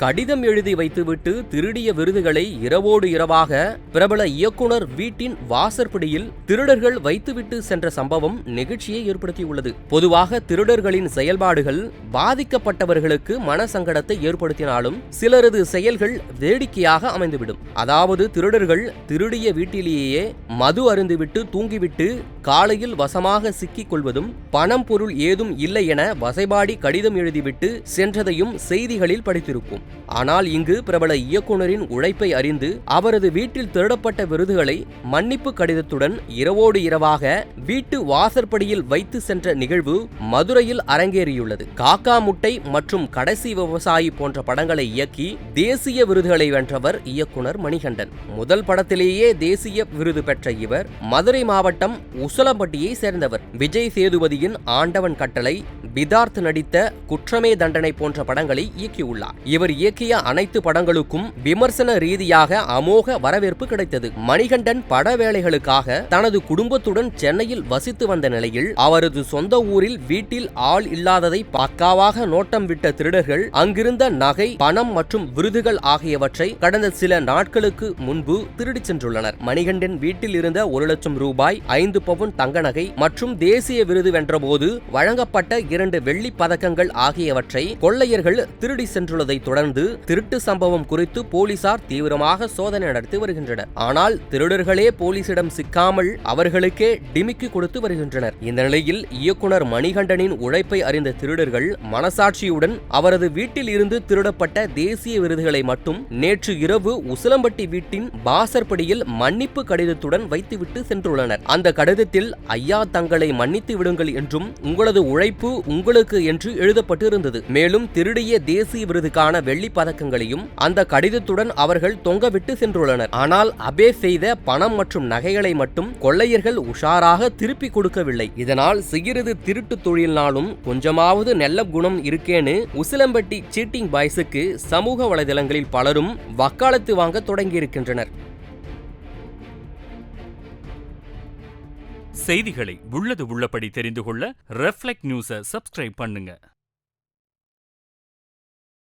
கடிதம் எழுதி வைத்துவிட்டு திருடிய விருதுகளை இரவோடு இரவாக பிரபல இயக்குனர் வீட்டின் வாசற்படியில் திருடர்கள் வைத்துவிட்டு சென்ற சம்பவம் நெகிழ்ச்சியை ஏற்படுத்தியுள்ளது. பொதுவாக திருடர்களின் செயல்பாடுகள் பாதிக்கப்பட்டவர்களுக்கு மனசங்கடத்தை ஏற்படுத்தினாலும் சிலரது செயல்கள் வேடிக்கையாக அமைந்துவிடும். அதாவது திருடர்கள் திருடிய வீட்டிலேயே மது அருந்துவிட்டு தூங்கிவிட்டு காலையில் வசமாக சிக்கிக் கொள்வதும் பணம் பொருள் ஏதும் இல்லை என வசைபாடி கடிதம் எழுதிவிட்டு சென்றதையும் செய்திகளில் படித்திருப்போம். ஆனால் இங்கு பிரபல இயக்குனரின் உழைப்பை அறிந்து அவரது வீட்டில் திருடப்பட்ட விருதுகளை மன்னிப்பு கடிதத்துடன் இரவோடு இரவாக வீட்டு வாசற்படியில் வைத்து சென்ற நிகழ்வு மதுரையில் அரங்கேறியுள்ளது. காக்கா முட்டை மற்றும் கடைசி விவசாயி போன்ற படங்களை இயக்கி தேசிய விருதுகளை வென்றவர் இயக்குனர் மணிகண்டன். முதல் படத்திலேயே தேசிய விருது பெற்ற இவர் மதுரை மாவட்டம் உசலம்பட்டியை சேர்ந்தவர். விஜய் சேதுபதியின் ஆண்டவன் கட்டளை பிதார்த் நடித்த குற்றமே தண்டனை போன்ற படங்களை இயக்கியுள்ளார். இவர் இயக்கிய அனைத்து படங்களுக்கும் விமர்சன ரீதியாக அமோக வரவேற்பு கிடைத்தது. மணிகண்டன் பட வேலைகளுக்காக தனது குடும்பத்துடன் சென்னையில் வசித்து வந்த நிலையில் அவரது சொந்த ஊரில் வீட்டில் ஆள் இல்லாததை பக்காவாக நோட்டம் விட்ட திருடர்கள் அங்கிருந்த நகை பணம் மற்றும் விருதுகள் ஆகியவற்றை கடந்த சில நாட்களுக்கு முன்பு திருடிச் சென்றுள்ளனர். மணிகண்டன் வீட்டில் இருந்த ஒரு லட்சம் ரூபாய் ஐந்து பவுன் தங்க நகை மற்றும் தேசிய விருது வென்றபோது வழங்கப்பட்ட இரண்டு வெள்ளி பதக்கங்கள் ஆகியவற்றை கொள்ளையர்கள் திருடி சென்றுள்ளதை தொடர்ந்து திருட்டு சம்பவம் குறித்து போலீசார் தீவிரமாக சோதனை நடத்தி வருகின்றனர். ஆனால் திருடர்களே போலீசிடம் சிக்காமல் அவர்களுக்கே டிமிக்கி கொடுத்து வருகின்றனர். இந்த நிலையில் இயக்குனர் மணிகண்டனின் உழைப்பை அறிந்த திருடர்கள் மனசாட்சியுடன் அவரது வீட்டில் இருந்து திருடப்பட்ட தேசிய விருதுகளை மட்டும் நேற்று இரவு உசிலம்பட்டி வீட்டின் பாசர்படியில் மன்னிப்பு கடிதத்துடன் வைத்துவிட்டு சென்றுள்ளனர். அந்த கடிதத்தில் ஐயா தங்களை மன்னித்து விடுங்கள் என்றும் உங்களது உழைப்பு உங்களுக்கு என்று எழுதப்பட்டு இருந்தது மேலும் திருடிய தேசிய விருதுக்கான வெள்ளி பதக்கங்களையும் அந்த கடிதத்துடன் அவர்கள் தொங்கவிட்டு சென்றுள்ளனர். ஆனால் அபே செய்த பணம் மற்றும் நகைகளை மட்டும் கொள்ளையர்கள் உஷாராக திருப்பி கொடுக்கவில்லை. இதனால் சிகிரது திருட்டு தொழில்னாலும் கொஞ்சமாவது நல்ல குணம் இருக்கேன்னு உசிலம்பட்டி சீட்டிங் பாய்ஸுக்கு சமூக வலைதளங்களில் பலரும் வக்காலத்து வாங்க தொடங்கியிருக்கின்றனர். செய்திகளை உள்ளது உள்ளபடி தெரிந்து கொள்ள ரெஃப்ளெக்ட் நியூஸை சப்ஸ்கிரைப் பண்ணுங்க.